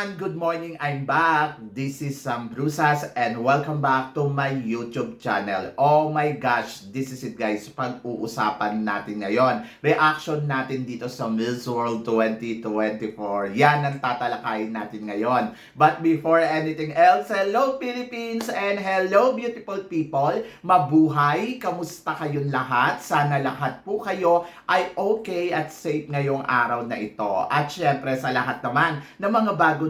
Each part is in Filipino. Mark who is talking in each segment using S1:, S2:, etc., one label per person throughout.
S1: Everyone! Good morning! I'm back! This is Sam Brusas and welcome back to my YouTube channel. Oh my gosh! This is it guys. Pag-uusapan natin ngayon. Reaction natin dito sa Miss World 2024. Yan ang tatalakayin natin ngayon. But before anything else, hello Philippines and hello beautiful people! Mabuhay! Kamusta kayong lahat? Sana lahat po kayo ay okay at safe ngayong araw na ito. At syempre sa lahat naman ng mga bago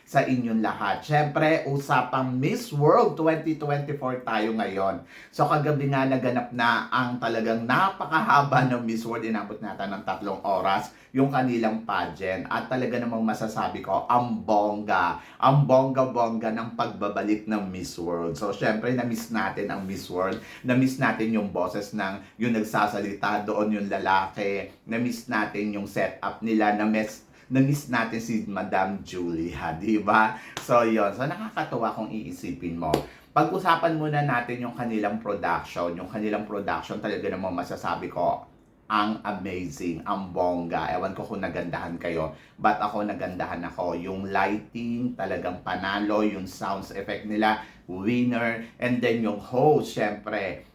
S1: sa inyong lahat. Syempre, usapang Miss World 2024 tayo ngayon. So kagabi nga naganap na ang talagang napakahaba ng Miss World. Inabot natin ng tatlong oras yung kanilang pageant. At talaga namang masasabi ko, ang bongga. Ang bongga-bongga ng pagbabalik ng Miss World. So syempre, na-miss natin ang Miss World. Na-miss natin yung boses ng yung nagsasalita doon yung lalaki. Na-miss natin yung setup nila. Na-miss na-miss natin si Madam Julia, di ba? So, yon So, nakakatuwa kung iisipin mo. Pag-usapan muna natin yung kanilang production. Yung kanilang production talaga namang masasabi ko, ang amazing, ang bongga. Ewan ko kung nagandahan kayo, but ako nagandahan ako. Yung lighting, talagang panalo, yung sounds effect nila, winner, and then yung host, syempre,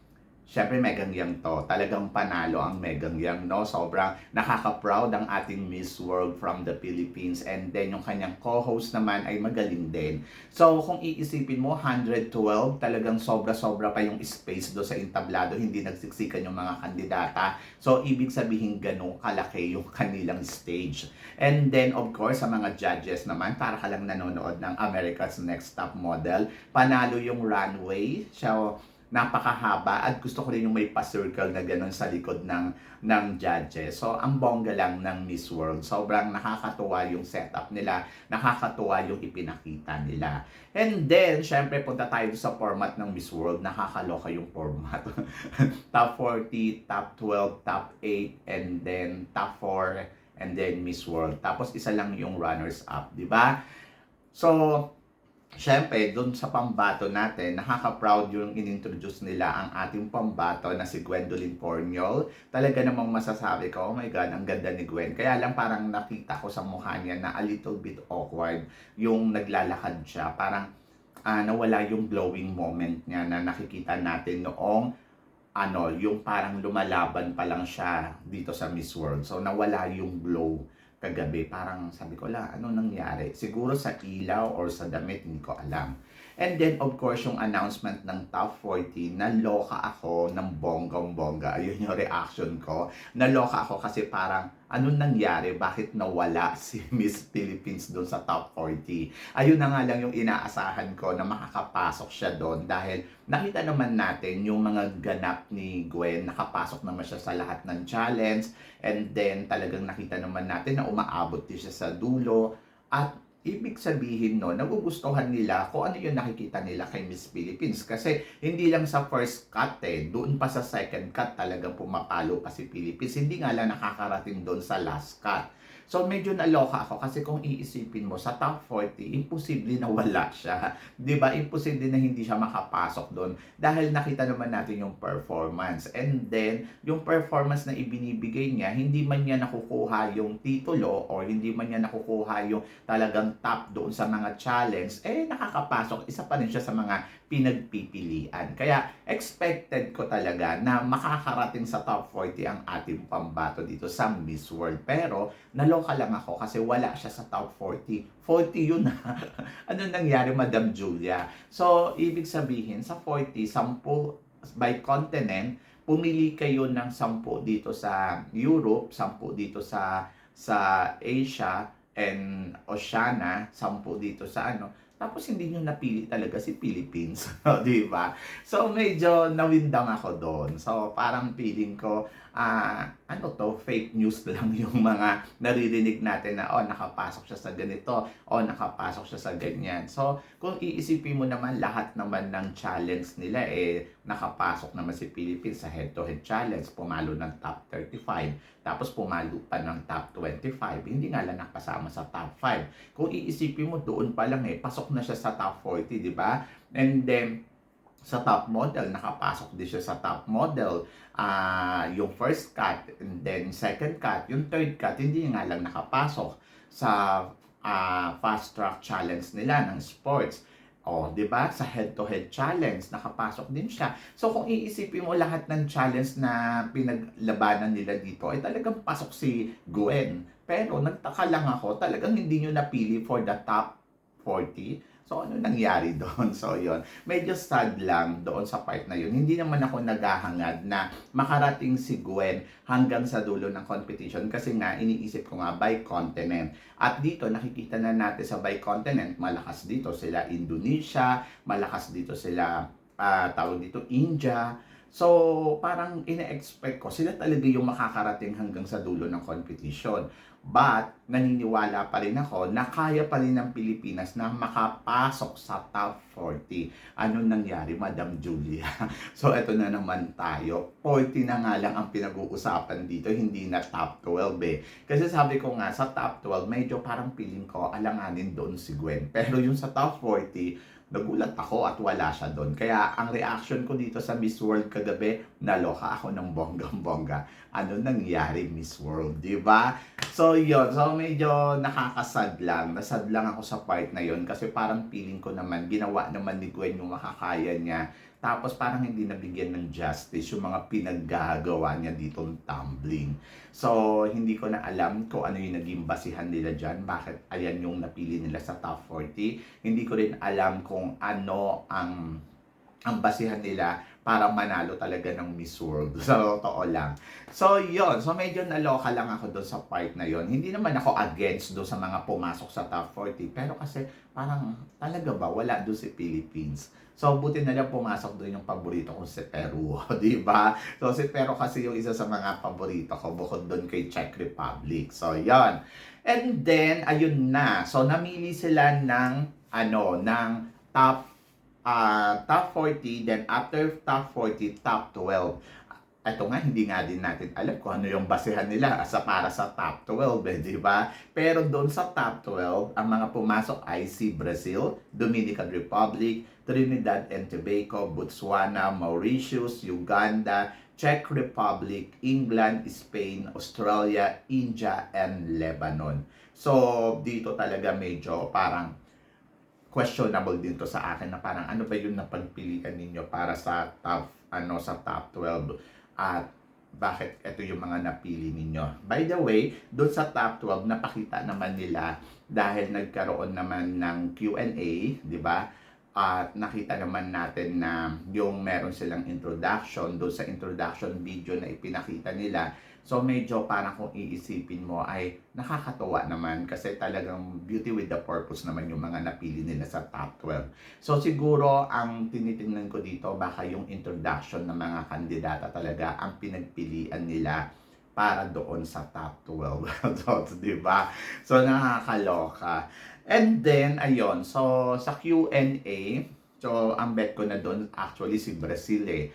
S1: Siyempre, Megang Yang to. Talagang panalo ang Megang Yang, no? Sobrang nakaka-proud ang ating Miss World from the Philippines. And then, yung kanyang co-host naman ay magaling din. So, kung iisipin mo, 112, talagang sobra-sobra pa yung space do sa entablado. Hindi nagsiksikan yung mga kandidata. So, ibig sabihin, ganun kalaki yung kanilang stage. And then, of course, sa mga judges naman, para ka lang nanonood ng America's Next Top Model, panalo yung runway. So, napakahaba at gusto ko rin yung may pa-circle na gano'n sa likod ng ng judges. So, ang bongga lang ng Miss World. Sobrang nakakatuwa yung setup nila, nakakatuwa yung ipinakita nila. And then, syempre, punta tayo sa format ng Miss World. Nakakaloka yung format. top 40, top 12, top 8, and then top 4, and then Miss World. Tapos, isa lang yung runners-up, di ba? So, Siyempre, doon sa pambato natin, nakaka-proud yung inintroduce nila ang ating pambato na si Gwendolyn Corniol. Talaga namang masasabi ko, oh my God, ang ganda ni Gwen. Kaya lang parang nakita ko sa mukha niya na a little bit awkward yung naglalakad siya. Parang uh, nawala yung glowing moment niya na nakikita natin noong ano, yung parang lumalaban pa lang siya dito sa Miss World. So nawala yung glow kagabi. Parang sabi ko, la, ano nangyari? Siguro sa ilaw or sa damit, hindi ko alam. And then, of course, yung announcement ng top 40, naloka ako ng bonggang-bongga. Ayun yung reaction ko. Naloka ako kasi parang, ano nangyari? Bakit nawala si Miss Philippines doon sa top 40? Ayun na nga lang yung inaasahan ko na makakapasok siya doon dahil nakita naman natin yung mga ganap ni Gwen, nakapasok naman siya sa lahat ng challenge and then talagang nakita naman natin na umaabot din siya sa dulo at ibig sabihin no, nagugustuhan nila kung ano yung nakikita nila kay Miss Philippines. Kasi hindi lang sa first cut eh, doon pa sa second cut talagang pumapalo pa si Philippines. Hindi nga lang nakakarating doon sa last cut. So medyo naloka ako kasi kung iisipin mo sa top 40, imposible na wala siya. 'Di ba? Imposible na hindi siya makapasok doon dahil nakita naman natin yung performance. And then, yung performance na ibinibigay niya, hindi man niya nakukuha yung titulo or hindi man niya nakukuha yung talagang top doon sa mga challenge, eh nakakapasok. Isa pa rin siya sa mga pinagpipilian. Kaya expected ko talaga na makakarating sa top 40 ang ating pambato dito sa Miss World. Pero naloka lang ako kasi wala siya sa top 40. 40 yun na. ano nangyari, Madam Julia? So, ibig sabihin, sa 40, 10 by continent, pumili kayo ng 10 dito sa Europe, 10 dito sa sa Asia, and Oceania, 10 dito sa ano, tapos hindi nyo napili talaga si Philippines, di ba? So medyo nawindang ako doon. So parang feeling ko ah, ano to, fake news lang yung mga naririnig natin na, oh, nakapasok siya sa ganito, oh, nakapasok siya sa ganyan. So, kung iisipin mo naman, lahat naman ng challenge nila, eh, nakapasok naman si Philippines sa head-to-head challenge, pumalo ng top 35, tapos pumalo pa ng top 25, hindi nga lang nakasama sa top 5. Kung iisipin mo, doon pa lang eh, pasok na siya sa top 40, di ba? And then, sa top model, nakapasok din siya sa top model. Ah, yung first cut, and then second cut, yung third cut, hindi nga lang nakapasok sa ah, fast track challenge nila ng sports. O, di ba? Sa head-to-head challenge, nakapasok din siya. So, kung iisipin mo lahat ng challenge na pinaglabanan nila dito, ay talagang pasok si Gwen. Pero, nagtaka lang ako, talagang hindi nyo napili for the top 40. So, ano nangyari doon? So, yon Medyo sad lang doon sa part na yun. Hindi naman ako naghahangad na makarating si Gwen hanggang sa dulo ng competition kasi nga iniisip ko nga by continent. At dito, nakikita na natin sa by continent, malakas dito sila Indonesia, malakas dito sila, ah tawag dito, India. So, parang ine-expect ko, sila talaga yung makakarating hanggang sa dulo ng competition. But, naniniwala pa rin ako na kaya pa rin ng Pilipinas na makapasok sa top 40. Ano nangyari, Madam Julia? so, eto na naman tayo. 40 na nga lang ang pinag-uusapan dito, hindi na top 12 eh. Kasi sabi ko nga, sa top 12, medyo parang feeling ko, alanganin doon si Gwen. Pero yung sa top 40, nagulat ako at wala siya doon. Kaya ang reaction ko dito sa Miss World kagabi, naloka ako ng bonggang-bongga. Ano nangyari Miss World, di ba? So yon so medyo nakakasad lang. Nasad lang ako sa part na yon kasi parang feeling ko naman, ginawa naman ni Gwen yung makakaya niya. Tapos parang hindi nabigyan ng justice yung mga pinaggagawa niya dito tumbling. So, hindi ko na alam kung ano yung naging basihan nila dyan. Bakit ayan yung napili nila sa top 40. Hindi ko rin alam kung ano ang ang basihan nila para manalo talaga ng Miss World. Sa totoo lang. So, yon So, medyo naloka lang ako doon sa part na yon Hindi naman ako against doon sa mga pumasok sa top 40. Pero kasi, parang talaga ba, wala doon si Philippines. So, buti na lang pumasok doon yung paborito kong si Peru, di ba? So, si Peru kasi yung isa sa mga paborito ko bukod doon kay Czech Republic. So, yon And then, ayun na. So, namili sila ng, ano, ng top uh, top 40, then after top 40, top 12. Ito nga, hindi nga din natin alam kung ano yung basehan nila sa para sa top 12, eh, di ba? Pero doon sa top 12, ang mga pumasok ay si Brazil, Dominican Republic, Trinidad and Tobago, Botswana, Mauritius, Uganda, Czech Republic, England, Spain, Australia, India, and Lebanon. So, dito talaga medyo parang questionable din to sa akin na parang ano ba yung napagpilian ninyo para sa top ano sa top 12 at bakit ito yung mga napili ninyo. By the way, doon sa top 12 napakita naman nila dahil nagkaroon naman ng Q&A, di ba? At nakita naman natin na yung meron silang introduction, doon sa introduction video na ipinakita nila, So medyo parang kung iisipin mo ay nakakatuwa naman kasi talagang beauty with the purpose naman yung mga napili nila sa top 12. So siguro ang tinitingnan ko dito baka yung introduction ng mga kandidata talaga ang pinagpilian nila para doon sa top 12. so, di ba? So nakakaloka. And then ayun, so sa Q&A, so ang bet ko na doon actually si Brazil eh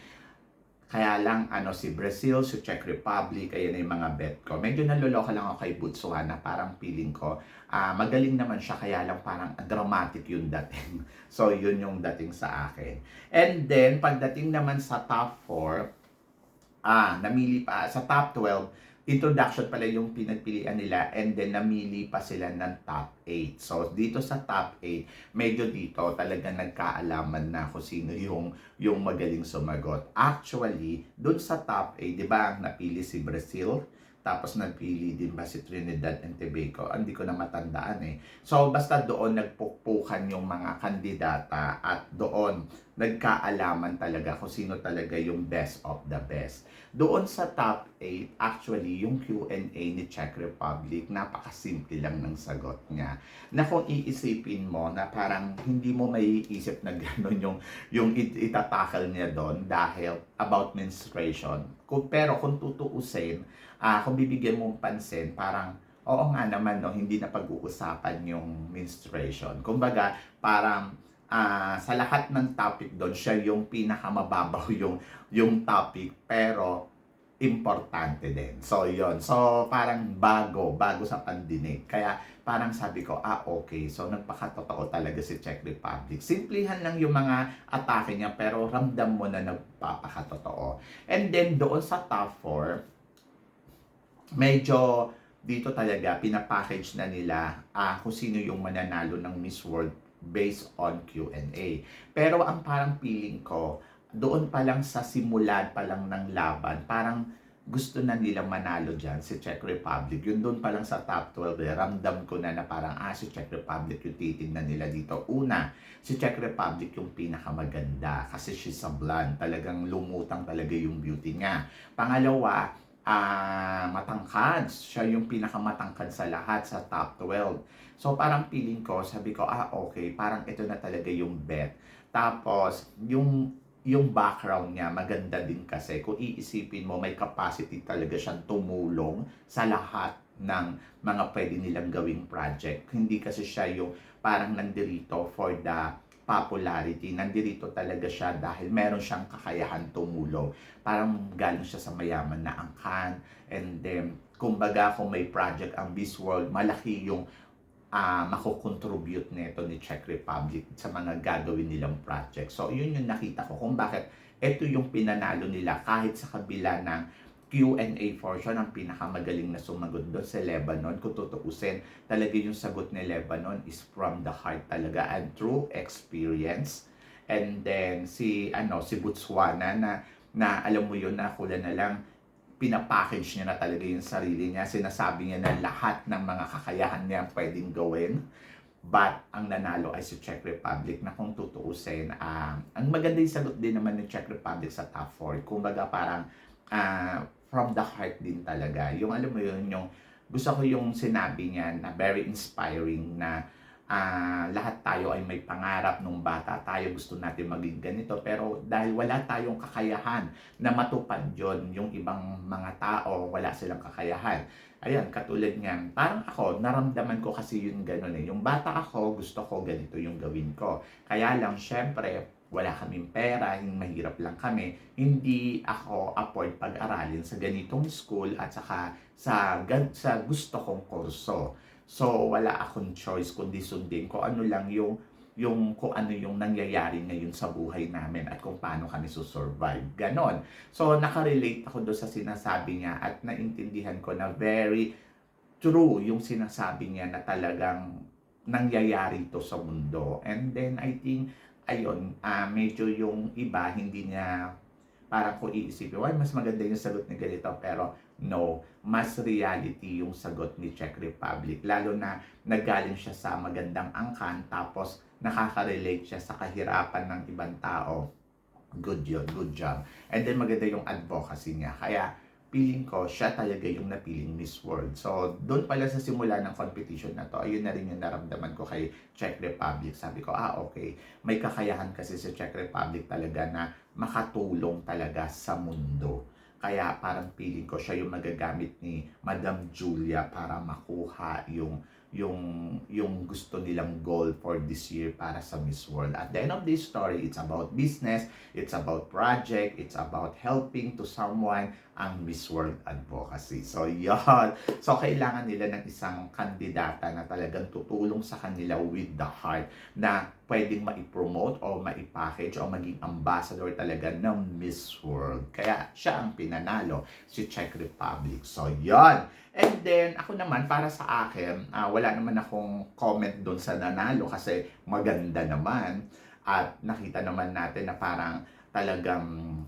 S1: kaya lang, ano, si Brazil, si Czech Republic, ayan yung mga bet ko. Medyo naloloka lang ako kay Botswana, parang feeling ko, uh, magaling naman siya, kaya lang parang dramatic yung dating. So, yun yung dating sa akin. And then, pagdating naman sa top 4, ah, namili pa, sa top 12, introduction pala yung pinagpilian nila and then namili pa sila ng top 8. So dito sa top 8, medyo dito talaga nagkaalaman na kung sino yung yung magaling sumagot. Actually, dun sa top 8, 'di ba, napili si Brazil, tapos nagpili din ba si Trinidad and Tobago? Hindi ko na matandaan eh. So basta doon nagpukpukan yung mga kandidata at doon nagkaalaman talaga kung sino talaga yung best of the best. Doon sa top 8, actually yung Q&A ni Czech Republic, napakasimple lang ng sagot niya. Na kung iisipin mo na parang hindi mo may isip na gano'n yung, yung it- itatakal niya doon dahil about menstruation Kung, pero kung tutuusin, ah kung bibigyan mong pansin, parang, oo nga naman, no, hindi na pag-uusapan yung menstruation. Kumbaga, parang, ah sa lahat ng topic doon, siya yung pinakamababaw yung, yung topic, pero importante din. So, yon So, parang bago, bago sa pandinig. Kaya, parang sabi ko, ah, okay. So, nagpakatotoo talaga si Czech Republic. Simplihan lang yung mga atake niya, pero ramdam mo na nagpapakatotoo. And then, doon sa top 4, medyo dito talaga, pinapackage na nila ah, kung sino yung mananalo ng Miss World based on Q&A. Pero ang parang feeling ko, doon pa lang sa simulan pa lang ng laban, parang gusto na nila manalo dyan si Czech Republic. Yun doon pa lang sa top 12, eh, ramdam ko na na parang, ah, si Czech Republic yung titignan nila dito. Una, si Czech Republic yung pinakamaganda kasi she's a blonde. Talagang lumutang talaga yung beauty niya. Pangalawa, ah matangkad. Siya yung pinakamatangkad sa lahat sa top 12. So parang feeling ko, sabi ko, ah okay, parang ito na talaga yung bet. Tapos, yung yung background niya maganda din kasi kung iisipin mo may capacity talaga siyang tumulong sa lahat ng mga pwede nilang gawing project. Hindi kasi siya yung parang nandirito for the popularity. Nandirito talaga siya dahil meron siyang kakayahan tumulong. Parang galing siya sa mayaman na angkan. And then, kumbaga kung may project ang Miss World, malaki yung uh, makocontribute nito ni Czech Republic sa mga gagawin nilang project. So, yun yung nakita ko kung bakit ito yung pinanalo nila kahit sa kabila ng Q&A portion ang pinakamagaling na sumagot doon sa Lebanon. Kung tutuusin, talaga yung sagot ni Lebanon is from the heart talaga and true experience. And then si ano si Botswana na na alam mo yun na kula na lang pinapackage niya na talaga yung sarili niya. Sinasabi niya na lahat ng mga kakayahan niya pwedeng gawin. But ang nanalo ay si Czech Republic na kung tutuusin, uh, ang maganda yung sagot din naman ng Czech Republic sa top 4. Kumbaga parang uh, from the heart din talaga. Yung alam mo yun, yung gusto ko yung sinabi niya na very inspiring na uh, lahat tayo ay may pangarap nung bata. Tayo gusto natin maging ganito. Pero dahil wala tayong kakayahan na matupad yon yung ibang mga tao wala silang kakayahan. Ayan katulad niyan parang ako naramdaman ko kasi yun ganun eh. Yung bata ako gusto ko ganito yung gawin ko. Kaya lang syempre wala kaming pera, yung mahirap lang kami, hindi ako afford pag-aralin sa ganitong school at saka sa, sa gusto kong kurso. So, wala akong choice kundi sundin ko ano lang yung yung kung ano yung nangyayari ngayon sa buhay namin at kung paano kami susurvive. Ganon. So, nakarelate ako doon sa sinasabi niya at naintindihan ko na very true yung sinasabi niya na talagang nangyayari to sa mundo. And then, I think, ayun, uh, medyo yung iba, hindi niya parang kung iisipin, why mas maganda yung sagot ni ganito, pero no, mas reality yung sagot ni Czech Republic. Lalo na nagaling siya sa magandang angkan, tapos nakaka-relate siya sa kahirapan ng ibang tao. Good yun, good job. And then maganda yung advocacy niya. Kaya feeling ko, siya talaga yung napiling Miss World. So, doon pala sa simula ng competition na to, ayun na rin yung naramdaman ko kay Czech Republic. Sabi ko, ah, okay, may kakayahan kasi sa Czech Republic talaga na makatulong talaga sa mundo. Kaya parang feeling ko siya yung magagamit ni Madam Julia para makuha yung yung yung gusto nilang goal for this year para sa Miss World. At the end of this story, it's about business, it's about project, it's about helping to someone ang Miss World advocacy. So, yon. So, kailangan nila ng isang kandidata na talagang tutulong sa kanila with the heart na pwedeng maipromote o maipackage o maging ambassador talaga ng Miss World. Kaya siya ang pinanalo, si Czech Republic. So, yon. And then, ako naman, para sa akin, uh, wala naman akong comment doon sa nanalo kasi maganda naman. At nakita naman natin na parang talagang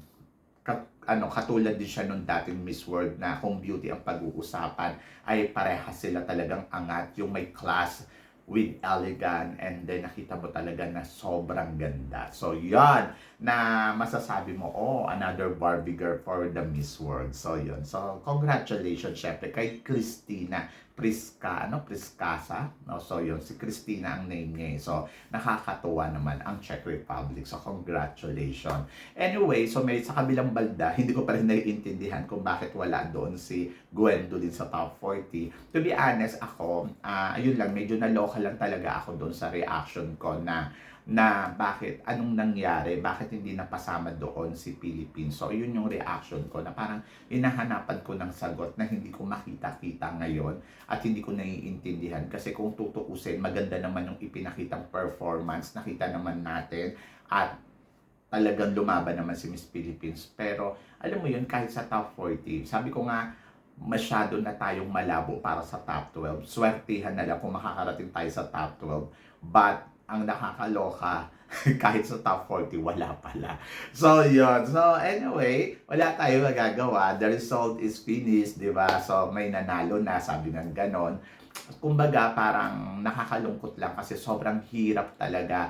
S1: ano, katulad din siya nung dating Miss World na kung beauty ang pag-uusapan ay parehas sila talagang angat. Yung may class with elegant and then nakita mo talaga na sobrang ganda. So yan, na masasabi mo, oh, another Barbie girl for the Miss World. So, yun. So, congratulations, syempre, kay Christina Prisca, ano, Priscasa. No? So, yun, si Christina ang name niya. eh. So, nakakatuwa naman ang Czech Republic. So, congratulations. Anyway, so may sa kabilang balda, hindi ko pa rin naiintindihan kung bakit wala doon si Gwendolyn sa top 40. To be honest, ako, ah, ayun lang, medyo naloka lang talaga ako doon sa reaction ko na na bakit, anong nangyari, bakit hindi napasama doon si Philippines. So, yun yung reaction ko na parang hinahanapan ko ng sagot na hindi ko makita-kita ngayon at hindi ko naiintindihan. Kasi kung tutuusin, maganda naman yung ipinakitang performance, nakita naman natin at talagang lumaban naman si Miss Philippines. Pero, alam mo yun, kahit sa top 40, sabi ko nga, masyado na tayong malabo para sa top 12. Swertihan na lang kung makakarating tayo sa top 12. But, ang nakakaloka, kahit sa top 40, wala pala. So, yun. So, anyway, wala tayo magagawa. The result is finished, di ba? So, may nanalo na, sabi ng ganon. Kumbaga, parang nakakalungkot lang kasi sobrang hirap talaga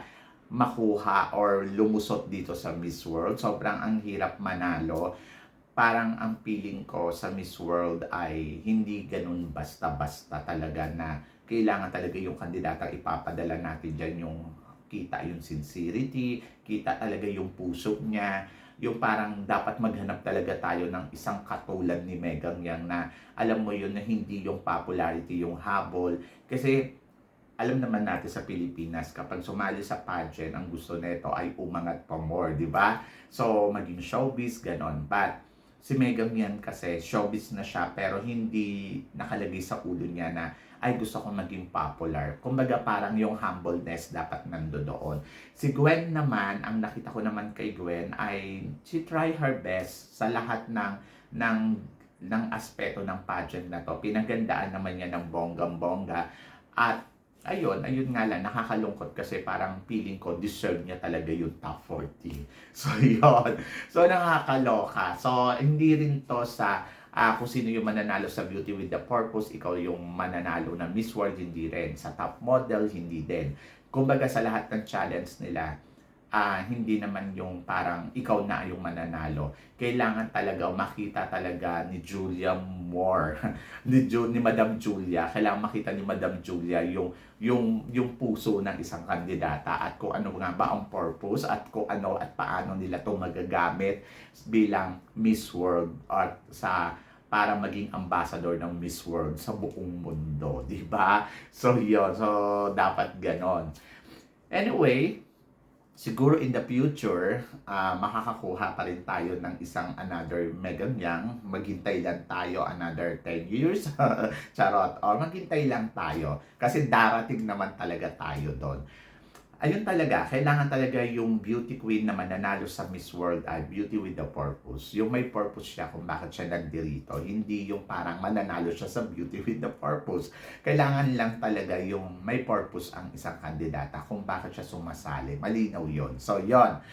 S1: makuha or lumusot dito sa Miss World. Sobrang ang hirap manalo. Parang ang feeling ko sa Miss World ay hindi ganun basta-basta talaga na kailangan talaga yung kandidatang ipapadala natin dyan yung kita yung sincerity, kita talaga yung puso niya, yung parang dapat maghanap talaga tayo ng isang katulad ni Megan Yang na alam mo yun na hindi yung popularity yung habol. Kasi alam naman natin sa Pilipinas, kapag sumali sa pageant, ang gusto nito ay umangat pa more, di ba? So, maging showbiz, ganon. But, si Megan yan kasi showbiz na siya pero hindi nakalagay sa ulo niya na ay gusto ko maging popular. Kumbaga parang yung humbleness dapat nando doon. Si Gwen naman, ang nakita ko naman kay Gwen ay she try her best sa lahat ng ng ng aspeto ng pageant na to. Pinagandaan naman niya ng bonggang-bongga at ayun, ayun nga lang, nakakalungkot kasi parang feeling ko deserve niya talaga yung top 40. So, yun. So, nakakaloka. So, hindi rin to sa ah, kung sino yung mananalo sa Beauty with the Purpose, ikaw yung mananalo na Miss World, hindi rin. Sa top model, hindi din. Kumbaga sa lahat ng challenge nila, ah, hindi naman yung parang ikaw na yung mananalo. Kailangan talaga makita talaga ni Julia Moore, ni, Ju- ni Madam Julia. Kailangan makita ni Madam Julia yung yung yung puso ng isang kandidata at kung ano nga ba ang purpose at kung ano at paano nila to magagamit bilang Miss World at sa para maging ambassador ng Miss World sa buong mundo, di ba? So, yun. So, dapat ganon. Anyway, siguro in the future, ah, makakakuha pa rin tayo ng isang another Megan Yang. Maghintay lang tayo another 10 years. Charot. Or maghintay lang tayo. Kasi darating naman talaga tayo doon. Ayun talaga, kailangan talaga yung beauty queen na mananalo sa Miss World ay beauty with the purpose. Yung may purpose siya kung bakit siya nagdirito. Hindi yung parang mananalo siya sa beauty with the purpose. Kailangan lang talaga yung may purpose ang isang kandidata kung bakit siya sumasali. Malinaw yon So, yon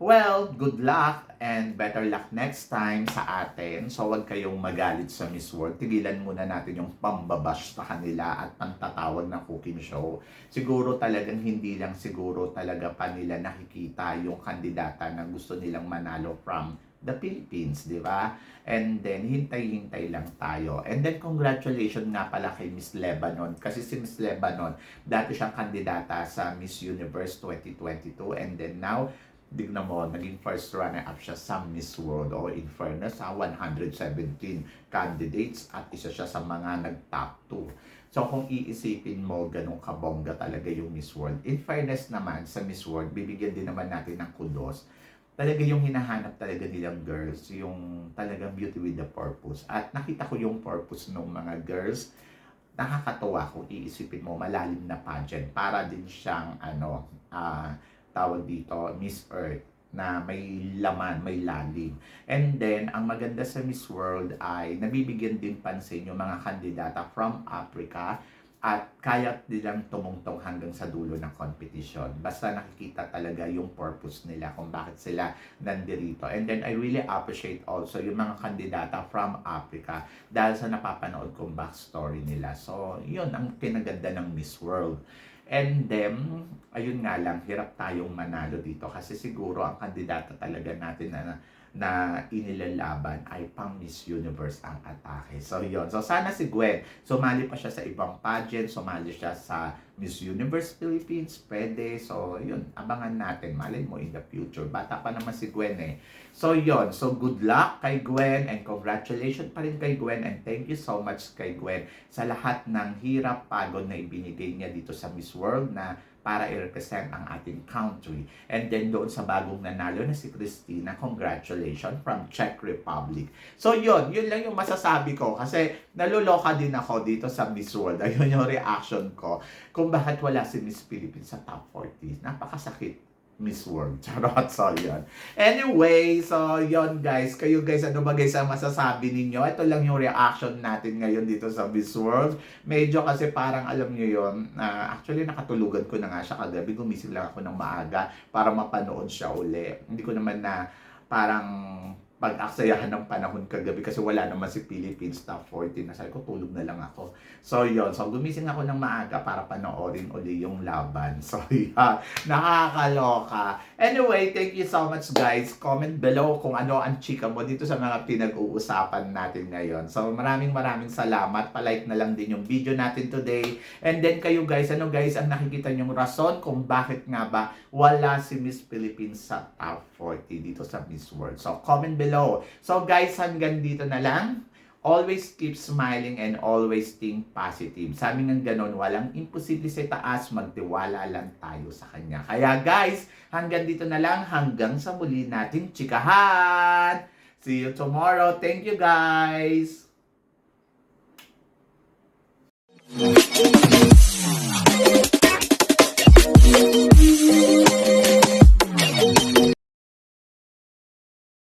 S1: Well, good luck and better luck next time sa atin. So, wag kayong magalit sa Miss World. Tigilan muna natin yung pambabash sa kanila at pantatawag na cooking show. Siguro talagang hindi lang siguro talaga pa nila nakikita yung kandidata na gusto nilang manalo from the Philippines, di ba? And then, hintay-hintay lang tayo. And then, congratulations nga pala kay Miss Lebanon. Kasi si Miss Lebanon, dati siyang kandidata sa Miss Universe 2022. And then now, Tignan mo, naging first runner-up siya sa Miss World. O in fairness, ha, 117 candidates at isa siya sa mga nag-top 2. So kung iisipin mo, ganun kabongga talaga yung Miss World. In fairness naman, sa Miss World, bibigyan din naman natin ng kudos. Talaga yung hinahanap talaga nilang girls, yung talagang beauty with the purpose. At nakita ko yung purpose ng mga girls nakakatuwa kung iisipin mo malalim na pageant para din siyang ano ah tawag dito Miss Earth na may laman, may lalim. And then, ang maganda sa Miss World ay nabibigyan din pansin yung mga kandidata from Africa at kaya nilang tumungtong hanggang sa dulo ng competition. Basta nakikita talaga yung purpose nila kung bakit sila nandirito. And then I really appreciate also yung mga kandidata from Africa dahil sa napapanood kong backstory nila. So, yun ang pinaganda ng Miss World. And then, ayun nga lang, hirap tayong manalo dito kasi siguro ang kandidata talaga natin na na inilalaban ay pang Miss Universe ang atake. So, yon So, sana si Gwen, sumali pa siya sa ibang pageant, sumali siya sa Miss Universe Philippines, pwede. So, yun, abangan natin. Malay mo in the future. Bata pa naman si Gwen eh. So, yon So, good luck kay Gwen and congratulations pa rin kay Gwen and thank you so much kay Gwen sa lahat ng hirap, pagod na ibinigay niya dito sa Miss World na para i-represent ang ating country. And then doon sa bagong nanalo na si Christina, congratulations from Czech Republic. So yun, yun lang yung masasabi ko kasi naluloka din ako dito sa Miss World. Ayun yung reaction ko kung bakit wala si Miss Philippines sa top 40. Napakasakit. Miss World. Charot. So, yun. Anyway, so, yun guys. Kayo guys, ano ba guys ang masasabi ninyo? Ito lang yung reaction natin ngayon dito sa Miss World. Medyo kasi parang alam nyo yun, na actually nakatulugan ko na nga siya kagabi. Gumising lang ako ng maaga para mapanood siya uli. Hindi ko naman na parang pag-aksayahan ng panahon kagabi kasi wala naman si Philippines top 14 na sabi ko tulog na lang ako. So yon so gumising ako ng maaga para panoorin uli yung laban. So yeah, nakakaloka. Anyway, thank you so much guys. Comment below kung ano ang chika mo dito sa mga pinag-uusapan natin ngayon. So maraming maraming salamat. Palike na lang din yung video natin today. And then kayo guys, ano guys ang nakikita nyong rason kung bakit nga ba wala si Miss Philippines sa top 40 dito sa Miss World. So, comment below. So, guys, hanggang dito na lang. Always keep smiling and always think positive. Sa amin ng ganon, walang imposible sa taas, magtiwala lang tayo sa kanya. Kaya guys, hanggang dito na lang, hanggang sa muli natin chikahan! See you tomorrow. Thank you guys!